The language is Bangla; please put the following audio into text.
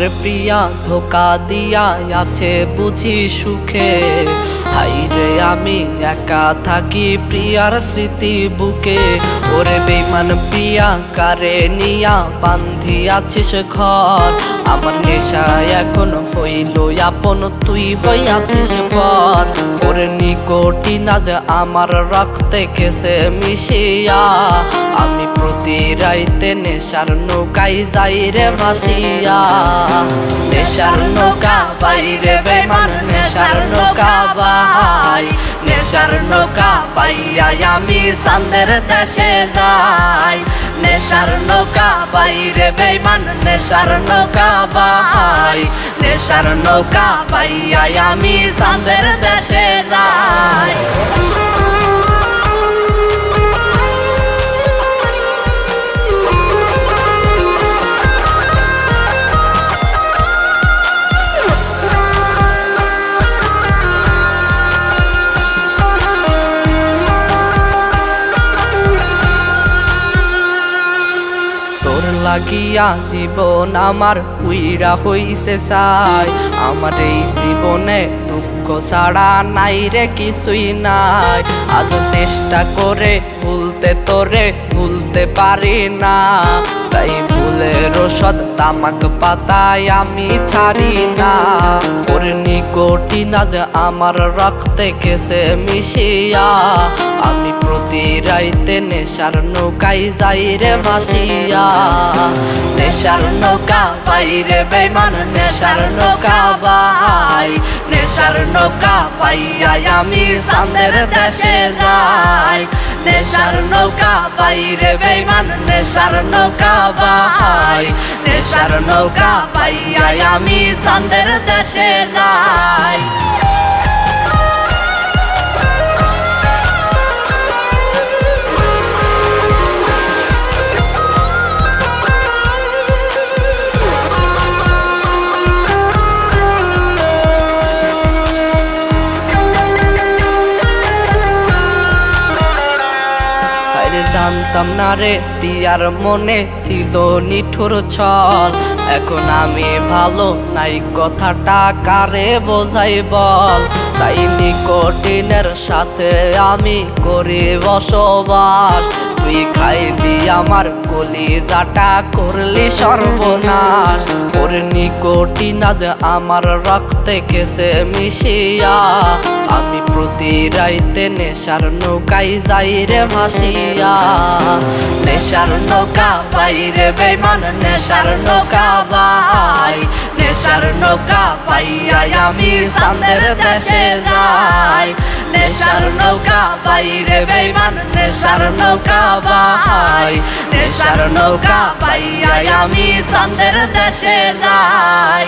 আমার প্রিয়া ধোকা দিয়া আছে বুঝি সুখে। হাইরে আমি একা থাকি প্রিয়ার স্মৃতি বুকে। ওরে বেমান প্রিয়া, কারে নিয়া বান্ধি আছিস ঘর? আমার নেশা এখন হইল আপন, তুই হইয়াছিস পর। ওরে যে আমার রক্তে কেসে মিশিয়া। আমি প্রতি রাইতে নেশার নৌকাই যাই রে ভাসিয়া। নেশার নৌকা বাইরে বেমান নেশার নৌকা বাই। নেশার নৌকা পাইয়া আমি সান্দের দেশে যাই। নেশার নৌকা বাইরে বেমান নেশার নৌকা বাই। নেশার নৌকা পাইয়া আমি সান্দের দেশে যাই। তোর লাগিয়া জীবন আমার উইরা হইছে চাই। আমার এই জীবনে দুঃখ ছাড়া নাই রে কিছুই নাই। আজ চেষ্টা করে ভুলতে তোরে ভুলতে পারি না। তাই ভুলের ওষুধ তামাক পাতায় আমি ছাড়ি না। ওর যে আমার রক্তে কেসে মিশিয়া। আমি প্রতি রাইতে নেশার নৌকাই যাই রে ভাসিয়া। নেশার নৌকা বাইরে বেমান নেশার নৌকা বাই নেশার নৌকা পাইয়া আমি সান্দের দেশে যাই। নেশার নৌকা বাইরে বেমান নেশার নৌকা বাই নেশার নৌকা পাইয়া আমি সন্দের দেশে যাই জানতাম না রে টিয়ার মনে ছিল নিঠুর ছল। এখন আমি ভালো, নাই কথাটা কারে বোঝাই বল? তাই নিকটিনের সাথে আমি করি বসবাস। তুই খাইলি আমার কলিজাটা, করলি সর্বনাশ। ওর নিকটিন আজ আমার রক্তে কেসে মিশিয়া। আমি প্রতি রাইতে নেশার নৌকাই যাই রে ভাসিয়া। নেশার নৌকা বাইরে বেমান নেশার নৌকা বাই নেশার নৌকা পাইয়া আমি সান্দের দেশে যাই। নেশার নৌকা বাইরে নেশার নৌকা বাই নেশার নৌকা পাইয়া আমি সন্দের দেশে যাই।